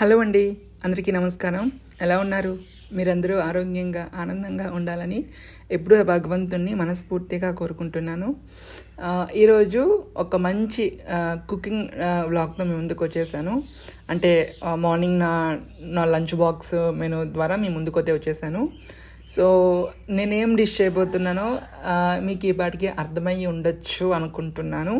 Hello అండి అందరికీ నమస్కారం. ఎలా ఉన్నారు? మీరందరూ ఆరోగ్యంగా ఆనందంగా ఉండాలని ఎప్పుడూ ఆ భగవంతుణ్ణి మనస్ఫూర్తిగా కోరుకుంటున్నాను. ఈరోజు ఒక మంచి కుకింగ్ వ్లాగ్తో మీ ముందుకు వచ్చేసాను. అంటే మార్నింగ్ నా నా లంచ్ బాక్స్ మెను ద్వారా మీ ముందుకు అయితే వచ్చేసాను. సో నేనేం డిష్ చేయబోతున్నానో మీకు ఈ పాటికి అర్థమయ్యి ఉండొచ్చు అనుకుంటున్నాను.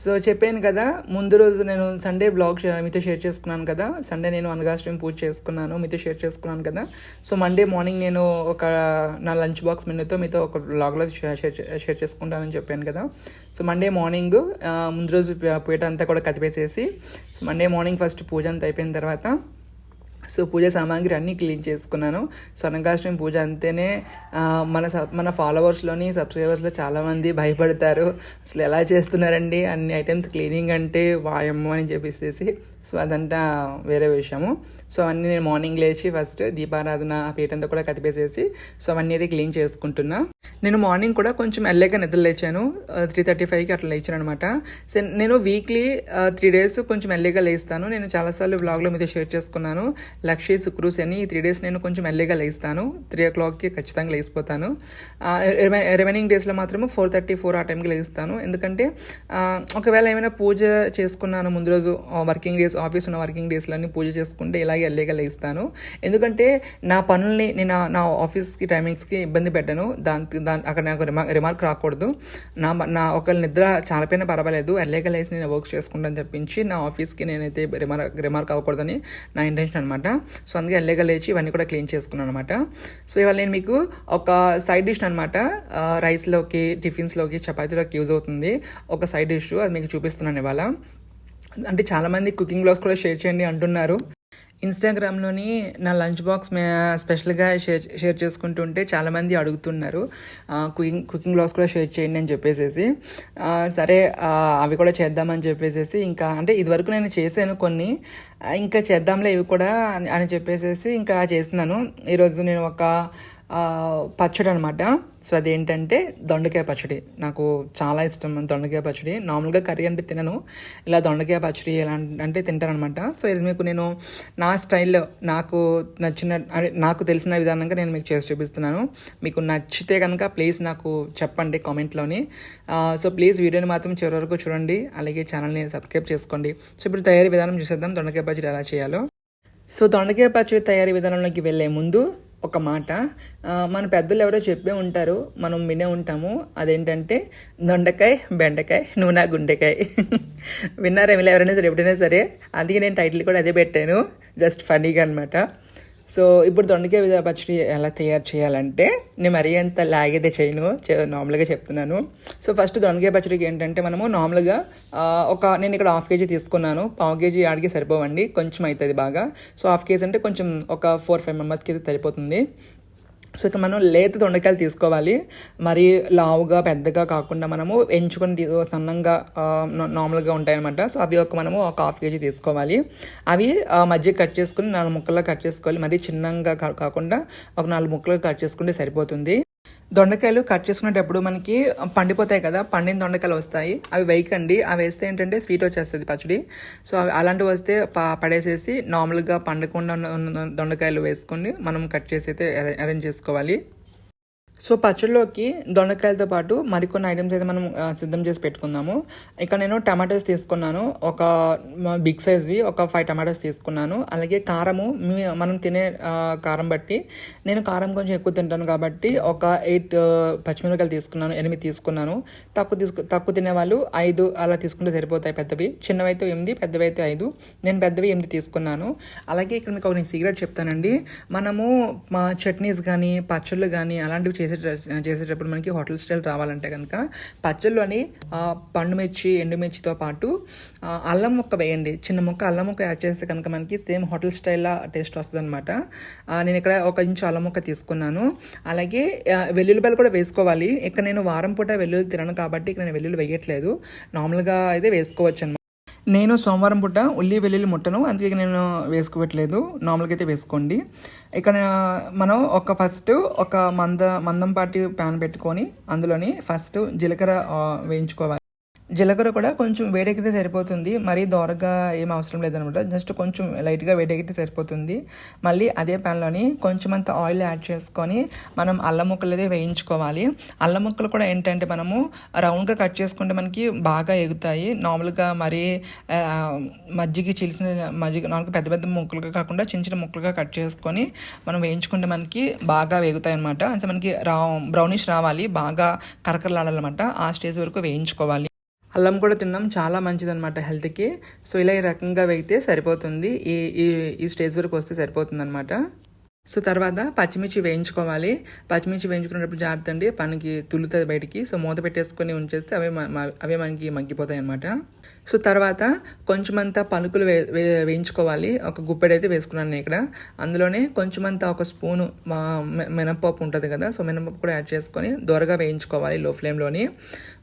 సో చెప్పాను కదా ముందు రోజు నేను సండే బ్లాగ్ మీతో షేర్ చేసుకున్నాను కదా. సండే నేను అనగాష్టమి పూజ చేసుకున్నాను మీతో షేర్ చేసుకున్నాను కదా. సో మండే మార్నింగ్ నేను ఒక నా లంచ్ బాక్స్ మెనూతో మీతో ఒక బ్లాగ్లో షేర్ షేర్ చేసుకుంటానని చెప్పాను కదా. సో మండే మార్నింగ్ ముందు రోజు పీట అంతా కూడా కతిపేసేసి సో మండే మార్నింగ్ ఫస్ట్ పూజ అంతా అయిపోయిన తర్వాత సో పూజ సామాగ్రి అన్నీ క్లీన్ చేసుకున్నాను. సో పూజ అంటేనే మన సబ్ మన ఫాలోవర్స్లోని సబ్స్క్రైబర్స్లో చాలామంది భయపడతారు. అసలు ఎలా చేస్తున్నారండి? అన్ని ఐటమ్స్ క్లీనింగ్ అంటే వాయమ్మ అని చెప్పేసి సో అదంతా వేరే విషయము. సో అవన్నీ నేను మార్నింగ్ లేచి ఫస్ట్ దీపారాధన పీఠంతో కూడా కతిపేసేసి సో అవన్నీ అయితే క్లీన్ చేసుకుంటున్నా. నేను మార్నింగ్ కూడా కొంచెం ఎల్లేగా నిద్ర లేచాను. త్రీ థర్టీ ఫైవ్కి అట్లా లేచాను అనమాట నేను వీక్లీ త్రీ డేస్ కొంచెం ఎల్లేగా లేస్తాను. నేను చాలాసార్లు బ్లాగ్లో మీతో షేర్ చేసుకున్నాను. లక్ష్య శుక్రు శని ఈ త్రీ డేస్ నేను కొంచెం ఎల్లేగా లేస్తాను. త్రీ ఓ క్లాక్కి ఖచ్చితంగా లేచిపోతాను రిమైనింగ్ డేస్లో మాత్రం ఫోర్ థర్టీ ఫోర్ ఆ టైంకి లేస్తాను. ఎందుకంటే ఒకవేళ ఏమైనా పూజ చేసుకున్నాను ముందు రోజు వర్కింగ్ డేస్ ఆఫీస్ ఉన్న వర్కింగ్ డేస్లన్నీ పూజ చేసుకుంటే ఇలాగే ఎల్లేగా లేస్తాను. ఎందుకంటే నా పనుల్ని నేను నా- ఆఫీస్కి టైమింగ్స్కి ఇబ్బంది పెట్టాను. దాంతో దాని అక్కడ నాకు రిమార్క్ రిమార్క్ రాకూడదు. నా నా ఒకళ్ళ నిద్ర చాలా పర్వాలేదు. ఎర్లేగా లేసి నేను వర్క్ చేసుకుంటాను చెప్పించి నా ఆఫీస్కి నేనైతే రిమార్క్ రిమార్క్ అవ్వకూడదని నా ఇంటెన్షన్ అనమాట సో అందుకే ఎర్లేగా లేచి ఇవన్నీ కూడా క్లీన్ చేసుకున్నాను అనమాట సో ఇవాళ నేను మీకు ఒక సైడ్ డిష్ అనమాట రైస్లోకి టిఫిన్స్లోకి చపాతీలోకి యూజ్ అవుతుంది. ఒక సైడ్ డిష్ అది మీకు చూపిస్తున్నాను ఇవాళ. అంటే చాలామంది కుకింగ్ బ్లాగ్స్ కూడా షేర్ చేయండి అంటున్నారు. ఇన్స్టాగ్రామ్లోని నా లంచ్ బాక్స్ మే స్పెషల్గా షేర్ షేర్ చేసుకుంటుంటే చాలామంది అడుగుతున్నారు. కుకింగ్ కుకింగ్ బ్లాగ్స్ కూడా షేర్ చేయండి అని చెప్పేసేసి. సరే అవి కూడా చేద్దామని చెప్పేసేసి ఇంకా అంటే ఇదివరకు నేను చేశాను కొన్ని. ఇంకా చేద్దాంలే ఇవి కూడా అని- చెప్పేసేసి ఇంకా చేస్తున్నాను. ఈరోజు నేను ఒక పచ్చడి అనమాట సో అదేంటంటే దొండకాయ పచ్చడి. నాకు చాలా ఇష్టం దొండకాయ పచ్చడి. నార్మల్గా కర్రీ అంటే తినను. ఇలా దొండకాయ పచ్చడి ఎలా అంటే తింటానమాట సో ఇది మీకు నేను నా స్టైల్లో నాకు నచ్చిన అదే నాకు తెలిసిన విధానంగా నేను మీకు చేసి చూపిస్తున్నాను. మీకు నచ్చితే కనుక ప్లీజ్ నాకు చెప్పండి కామెంట్లోని. సో ప్లీజ్ వీడియోని మాత్రం చివరి వరకు చూడండి. అలాగే ఛానల్ని సబ్స్క్రైబ్ చేసుకోండి. సో ఇప్పుడు తయారీ విధానం చూసేద్దాం. దొండకాయ పచ్చడి ఎలా చేయాలో. సో దొండకాయ పచ్చడి తయారీ విధానంలోకి వెళ్ళే ముందు ఒక మాట. మన పెద్దలు ఎవరో చెప్పే ఉంటారు మనం వినే ఉంటాము. అదేంటంటే దొండకాయ బెండకాయ నూనె గుండెకాయ. విన్నారా ఎవరైనా సరే ఎప్పుడైనా సరే అందుకే నేను టైటిల్ కూడా అదే పెట్టాను. జస్ట్ ఫనీగా అనమాట సో ఇప్పుడు దొండకాయ పచ్చడి ఎలా తయారు చేయాలంటే నేను మరీ అంత లాగైతే చేయను నార్మల్గా చెప్తున్నాను. సో ఫస్ట్ దొండకాయ పచ్చడికి ఏంటంటే మనము నార్మల్గా ఒక నేను ఇక్కడ హాఫ్ కేజీ తీసుకున్నాను. పావు కేజీ ఆడికి సరిపోవండి కొంచెం అవుతుంది బాగా. సో హాఫ్ కేజీ అంటే కొంచెం ఒక ఫోర్ ఫైవ్ మెంబర్స్కి అయితే సరిపోతుంది. సో ఇక మనం లేత దొండకాయలు తీసుకోవాలి. మరి లావుగా పెద్దగా కాకుండా మనము ఎంచుకొని సన్నంగా నార్మల్గా ఉంటాయన్నమాట. సో అవి ఒక మనము ఒక హాఫ్ కేజీ తీసుకోవాలి. అవి మధ్య కట్ చేసుకుని నాలుగు ముక్కలుగా కట్ చేసుకోవాలి. మరీ చిన్నంగా కా- కాకుండా ఒక నాలుగు ముక్కలుగా కట్ చేసుకుంటే సరిపోతుంది. దొండకాయలు కట్ చేసుకునేటప్పుడు మనకి పండిపోతాయి కదా పండిన దొండకాయలు వస్తాయి. అవి వేయకండి. అవి వేస్తే ఏంటంటే స్వీట్ వచ్చేస్తుంది పచ్చడి. సో అవి అలాంటివి వస్తే పడేసేసి నార్మల్గా పండకుండా ఉన్న- దొండకాయలు వేసుకొని మనం కట్ చేసి అయితే అరేంజ్ చేసుకోవాలి. సో పచ్చళ్ళలోకి దొండకాయలతో పాటు మరికొన్ని ఐటమ్స్ అయితే మనం సిద్ధం చేసి పెట్టుకుందాము. ఇక్కడ నేను టమాటోస్ తీసుకున్నాను. ఒక బిగ్ సైజ్వి ఒక ఫైవ్ టమాటోస్ తీసుకున్నాను. అలాగే కారము మనం తినే కారం బట్టి నేను కారం కొంచెం ఎక్కువ తింటాను కాబట్టి ఒక ఎయిట్ పచ్చిమిరపకాయలు తీసుకున్నాను ఎనిమిది తీసుకున్నాను. తక్కువ తీసుకు తక్కువ తినేవాళ్ళు ఐదు అలా తీసుకుంటే సరిపోతాయి పెద్దవి. చిన్నవి అయితే ఎనిమిది పెద్దవి అయితే ఐదు. నేను పెద్దవి ఎనిమిది తీసుకున్నాను. అలాగే ఇక్కడ మీకు ఒక సీక్రెట్ చెప్తానండి. మనము మా చట్నీస్ కానీ పచ్చళ్ళు కానీ అలాంటివి చేసే చేసేటప్పుడు మనకి హోటల్ స్టైల్ రావాలంటే కనుక పచ్చళ్ళలోని పండుమిర్చి పండు మిర్చి ఎండుమిర్చితో పాటు అల్లం ముక్క వేయండి. చిన్న ముక్క అల్లం ముక్క యాడ్ చేస్తే కనుక మనకి సేమ్ హోటల్ స్టైల్లా టేస్ట్ వస్తుంది అనమాట నేను ఇక్కడ ఒక ఇంచు అల్లం ముక్క తీసుకున్నాను. అలాగే వెల్లుల్లిపాయలు కూడా వేసుకోవాలి. ఇక్కడ నేను వారం పూట వెల్లుల్లి తినను కాబట్టి ఇక్కడ నేను వెల్లుల్లి వేయట్లేదు. నార్మల్గా అయితే వేసుకోవచ్చు అనమాట నేను సోమవారం పూట ఉల్లి వెల్లుల్లి ముట్టను. అందుకే నేను వేసుకోవట్లేదు. నార్మల్గా అయితే వేసుకోండి. ఇక్కడ మనం ఒక ఫస్ట్ ఒక మంద మందం పాటి ప్యాన్ పెట్టుకొని అందులోని ఫస్ట్ జీలకర్ర వేయించుకోవాలి. జీలకర్ర కూడా కొంచెం వేడెక్కితే సరిపోతుంది. మరీ దోరగా ఏం అవసరం లేదనమాట. జస్ట్ కొంచెం లైట్గా వేడెక్కితే సరిపోతుంది. మళ్ళీ అదే ప్యాన్లోని కొంచెం అంత ఆయిల్ యాడ్ చేసుకొని మనం అల్లం ముక్కలు అదే వేయించుకోవాలి. అల్లం ముక్కలు కూడా ఏంటంటే మనము రౌండ్గా కట్ చేసుకుంటే మనకి బాగా ఎగుతాయి. నార్మల్గా మరీ మజ్జిగ చిలిసిన మజ్జిగ నాలుగు పెద్ద పెద్ద ముక్కలుగా కాకుండా చిన్న చిన్న ముక్కలుగా కట్ చేసుకొని మనం వేయించుకుంటే మనకి బాగా వేగుతాయి అనమాట అంటే మనకి రా బ్రౌనిష్ రావాలి. బాగా కరకరలాడాలన్నమాట. ఆ స్టేజ్ వరకు వేయించుకోవాలి. అల్లం కూడా తినడం చాలా మంచిదన్నమాట హెల్త్కి. సో ఇలా ఈ రకంగా అయితే సరిపోతుంది. ఈ ఈ ఈ స్టేజ్ వరకు వస్తే సరిపోతుంది అనమాట సో తర్వాత పచ్చిమిర్చి వేయించుకోవాలి. పచ్చిమిర్చి వేయించుకునేటప్పుడు జాగ్రత్త అండి. పనికి తులుతుంది బయటికి. సో మూత పెట్టేసుకొని ఉంచేస్తే అవే అవే మనకి మగ్గిపోతాయి అనమాట సో తర్వాత కొంచెమంతా పలుకులు వే వే- వేయించుకోవాలి. ఒక గుప్పెడైతే వేసుకున్నాను నేను ఇక్కడ. అందులోనే కొంచెమంతా ఒక స్పూను మా మినపప్పు ఉంటుంది కదా. సో మినపప్పు కూడా యాడ్ చేసుకొని దొరగా వేయించుకోవాలి లో ఫ్లేమ్లోని.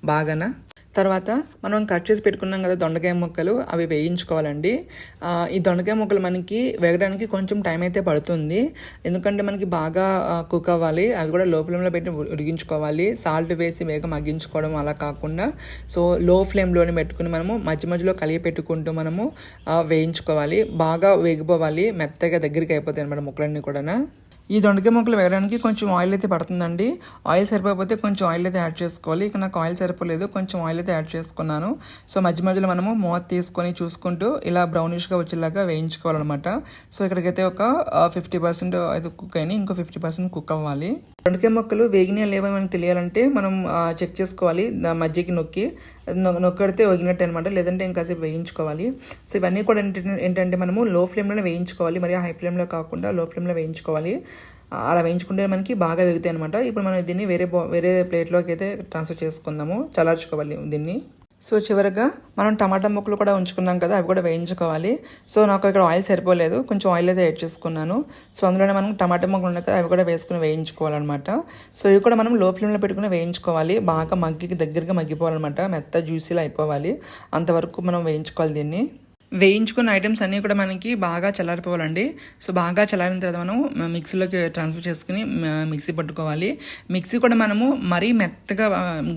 బాగాన? తర్వాత మనం కట్ చేసి పెట్టుకున్నాం కదా దొండకాయ ముక్కలు అవి వేయించుకోవాలండి. ఈ దొండకాయ ముక్కలు మనకి వేగడానికి కొంచెం టైం అయితే పడుతుంది. ఎందుకంటే మనకి బాగా కుక్ అవ్వాలి. అవి కూడా లో ఫ్లేమ్లో పెట్టి ఉడిగించుకోవాలి సాల్ట్ వేసి వేగ మగ్గించుకోవడం అలా కాకుండా సో లో ఫ్లేమ్లోనే పెట్టుకుని మనము మధ్య మధ్యలో కలిగి పెట్టుకుంటూ మనము వేయించుకోవాలి. బాగా వేగిపోవాలి. మెత్తగా దగ్గరికి అయిపోతాయి అనమాట ముక్కలన్నీ కూడా ఈ దొండకాయ ముక్కలు వేయడానికి కొంచెం ఆయిల్ అయితే పడుతుందండి. ఆయిల్ సరిపోతే కొంచెం ఆయిల్ అయితే యాడ్ చేసుకోవాలి. ఇక నాకు ఆయిల్ సరిపోలేదు కొంచెం ఆయిల్ అయితే యాడ్ చేసుకున్నాను. సో మధ్య మధ్యలో మనము మూత తీసుకొని చూసుకుంటూ ఇలా బ్రౌనిష్గా వచ్చేలాగా వేయించుకోవాలన్నమాట. సో ఇక్కడికైతే ఒక ఫిఫ్టీ పర్సెంట్ అయితే కుక్ అయినాయి. ఇంకో ఫిఫ్టీ పర్సెంట్ కుక్ అవ్వాలి. దొండకాయ మొక్కలు వేగినా లేవా మనకి తెలియాలంటే మనం చెక్ చేసుకోవాలి మధ్యకి నొక్కి నొక్కడితే వేగినట్టు అనమాట లేదంటే ఇంకాసేపు వేయించుకోవాలి. సో ఇవన్నీ కూడా ఏంటంటే ఏంటంటే మనము లో ఫ్లేమ్లోనే వేయించుకోవాలి మరి హై ఫ్లేమ్లో కాకుండా లో ఫ్లేమ్లో వేయించుకోవాలి. అలా వేయించుకుంటే మనకి బాగా వేగుతాయి అనమాట ఇప్పుడు మనం దీన్ని వేరే బా- వేరే ప్లేట్లోకి అయితే ట్రాన్స్ఫర్ చేసుకుందాము చల్లార్చుకోవాలి దీన్ని. సో చివరిగా మనం టమాటా ముక్కలు కూడా ఉంచుకున్నాం కదా అవి కూడా వేయించుకోవాలి. సో నాకు ఇక్కడ ఆయిల్ సరిపోలేదు కొంచెం ఆయిల్ అయితే యాడ్ చేసుకున్నాను. సో అందులోనే మనం టమాటా ముక్కలు ఉన్నాయి కదా అవి కూడా వేసుకుని వేయించుకోవాలన్నమాట. సో ఇవి కూడా మనం లో ఫ్లేమ్లో పెట్టుకుని వేయించుకోవాలి బాగా మగ్గికి దగ్గరగా మగ్గిపోవాలన్నమాట మెత్త జ్యూసీలో అయిపోవాలి. అంతవరకు మనం వేయించుకోవాలి దీన్ని. వేయించుకున్న ఐటమ్స్ అన్నీ కూడా మనకి బాగా చల్లారిపోవాలండి. సో బాగా చల్లారిన తర్వాత మనం మిక్సీలోకి ట్రాన్స్ఫర్ చేసుకుని మిక్సీ పట్టుకోవాలి. మిక్సీ కూడా మనము మరీ మెత్తగా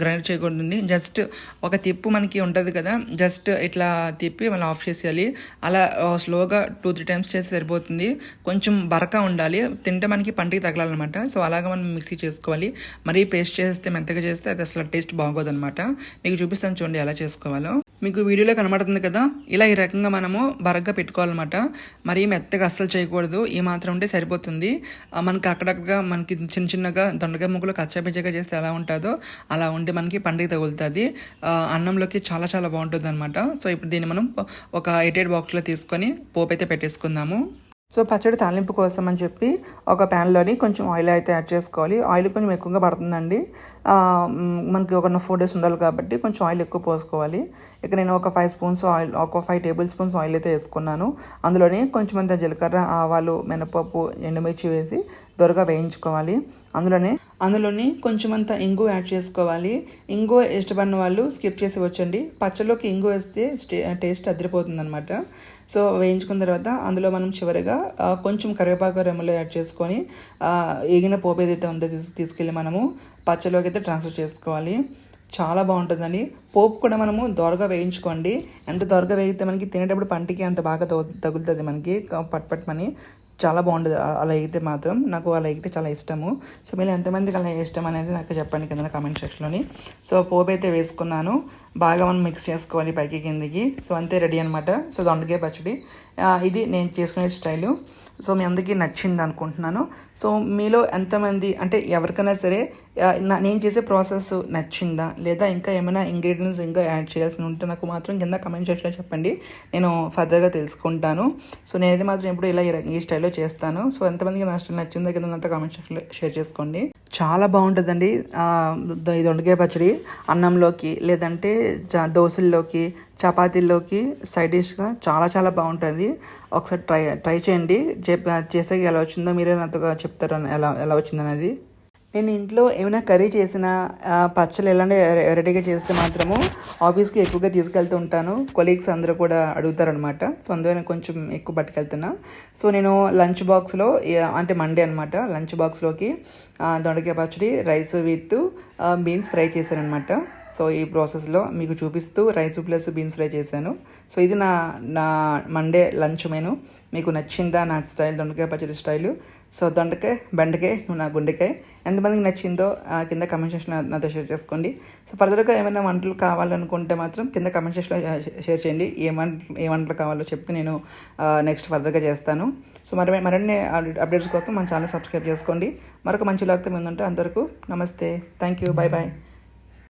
గ్రైండ్ చేయకూడదండి. జస్ట్ ఒక తిప్పు మనకి ఉంటుంది కదా జస్ట్ ఇట్లా తిప్పి మళ్ళీ ఆఫ్ చేసేయాలి. అలా స్లోగా టూ త్రీ టైమ్స్ చేస్తే సరిపోతుంది. కొంచెం బరక ఉండాలి. తింటే మనకి పంటికి తగలాలన్నమాట. సో అలాగా మనం మిక్సీ చేసుకోవాలి. మరీ పేస్ట్ చేస్తే మెత్తగా చేస్తే అది అసలు టేస్ట్ బాగోదన్నమాట. మీకు చూపిస్తాను చూడండి ఎలా చేసుకోవాలో. మీకు వీడియోలో కనబడుతుంది కదా ఇలా ఈ రకంగా మనము బరగ్గా పెట్టుకోవాలన్నమాట. మరీ మెత్తగా అస్సలు చేయకూడదు. ఈ మాత్రం ఉంటే సరిపోతుంది. మనకి అక్కడక్కడ మనకి చిన్న చిన్నగా దొండకాయ ముక్కలు కచ్చాపిచ్చగా చేస్తే ఎలా ఉంటుందో అలా ఉంటే మనకి పండుగ తగులుతుంది. అన్నంలోకి చాలా చాలా బాగుంటుంది అనమాట సో ఇప్పుడు దీన్ని మనం ఒక ఎయిటెడ్ బాక్స్లో తీసుకొని పోపు అయితే పెట్టేసుకుందాము. సో పచ్చడి తాలింపు కోసం అని చెప్పి ఒక ప్యాన్లోని కొంచెం ఆయిల్ అయితే యాడ్ చేసుకోవాలి. ఆయిల్ కొంచెం ఎక్కువగా పడుతుందండి. మనకి ఒక ఫోర్ డేస్ ఉండాలి కాబట్టి కొంచెం ఆయిల్ ఎక్కువ పోసుకోవాలి. ఇక నేను ఒక ఫైవ్ స్పూన్స్ ఆయిల్ ఒక ఫైవ్ టేబుల్ స్పూన్స్ ఆయిల్ అయితే వేసుకున్నాను. అందులోనే కొంచెం అంత జీలకర్ర ఆవాలు మినపప్పు ఎండుమిర్చి వేసి దొరగా వేయించుకోవాలి. అందులోనే అందులోని కొంచెం అంత ఇంగు యాడ్ చేసుకోవాలి. ఇంగు ఇష్టపడిన వాళ్ళు స్కిప్ చేసి వచ్చండి పచ్చలోకి ఇంగు వేస్తే టేస్ట్ అదిరిపోతుంది అనమాట సో వేయించుకున్న తర్వాత అందులో మనం చివరిగా కొంచెం కరివేపాకు రెమ్మలు యాడ్ చేసుకొని ఏగిన పోపు ఏదైతే ఉందో తీసుకెళ్ళి మనము పచ్చలోకి అయితే ట్రాన్స్ఫర్ చేసుకోవాలి. చాలా బాగుంటుందండి. పోపు కూడా మనము దొరగా వేయించుకోండి. ఎంత దొరగా వేగితే మనకి తినేటప్పుడు పంటికి అంత బాగా తగులుతుంది మనకి. పట్పట్మని పట్ చాలా బాగుంటుంది అలా అయితే మాత్రం నాకు అలా అయితే చాలా ఇష్టము. సో మీరు ఎంతమందికి అలా ఇష్టం అనేది నాకు చెప్పండి కింద కామెంట్ సెక్షన్లోని. సో పోపు అయితే వేసుకున్నాను. బాగా మనం మిక్స్ చేసుకోవాలి పైకి కిందికి. సో అంతే రెడీ అనమాట సో దొండకాయ పచ్చడి. ఇది నేను చేసుకునే స్టైలు. సో మీ అందరికీ నచ్చింది అనుకుంటున్నాను. సో మీలో ఎంతమంది అంటే ఎవరికైనా సరే నా- నేను చేసే ప్రాసెస్ నచ్చిందా? లేదా ఇంకా ఏమైనా ఇంగ్రీడియంట్స్ ఇంకా యాడ్ చేయాల్సి ఉంటే నాకు మాత్రం కింద కమెంట్ చేసినా చెప్పండి. నేను ఫర్దర్గా తెలుసుకుంటాను. సో నేనైతే మాత్రం ఎప్పుడు ఇలా ఈ స్టైల్లో చేస్తాను. సో ఎంతమందికి నా స్టైల్ నచ్చిందో కింద అంతా కమెంట్ సెక్షన్లో షేర్ చేసుకోండి. చాలా బాగుంటుందండి. ఇది ద- ఈ దొండకాయ పచ్చడి అన్నంలోకి లేదంటే దోశల్లోకి చపాతీల్లోకి సైడ్ డిష్గా చాలా చాలా బాగుంటుంది. ఒకసారి ట్రై ట్రై చేయండి. చేసాక ఎలా వచ్చిందో మీరే నాతో చెప్తారు ఎలా ఎలా వచ్చిందనేది? నేను ఇంట్లో ఏమైనా కర్రీ చేసిన ఆ, పచ్చళ్ళు ఎలాంటి రెడీగా చేస్తే మాత్రము ఆఫీస్కి ఎక్కువగా తీసుకెళ్తూ ఉంటాను. కొలీగ్స్ అందరూ కూడా అడుగుతారనమాట సో అందులో నేను కొంచెం ఎక్కువ పట్టుకెళ్తున్నా. సో నేను లంచ్ బాక్స్లో అంటే మండే అనమాట లంచ్ బాక్స్లోకి దొండకాయ పచ్చడి రైస్ విత్ బీన్స్ ఫ్రై చేశాను అనమాట సో ఈ ప్రాసెస్లో మీకు చూపిస్తూ రైస్ ప్లస్ బీన్స్ ఫ్రై చేశాను. సో ఇది నా నా మండే లంచ్ మెను. మీకు నచ్చిందా నా స్టైల్ దొండకాయ పచ్చడి స్టైలు? సో దొండకాయ బెండకాయ నువ్వు నా గుండెకాయ. ఎంతమందికి నచ్చిందో కింద కమెంట్ సెక్షన్లో నాతో షేర్ చేసుకోండి. సో ఫర్దర్గా ఏమైనా వంటలు కావాలనుకుంటే మాత్రం కింద కమెంట్ సెక్షన్లో షేర్ చేయండి. ఏ వంటలు ఏ వంటలు కావాలో చెప్తే నేను నెక్స్ట్ ఫర్దర్గా చేస్తాను. సో మరి మరిన్ని అప్డేట్స్ కోసం మన ఛానల్ సబ్స్క్రైబ్ చేసుకోండి. మరొక మంచి లాగ్తో ముందుంటే అందరికీ నమస్తే. Thank you bye bye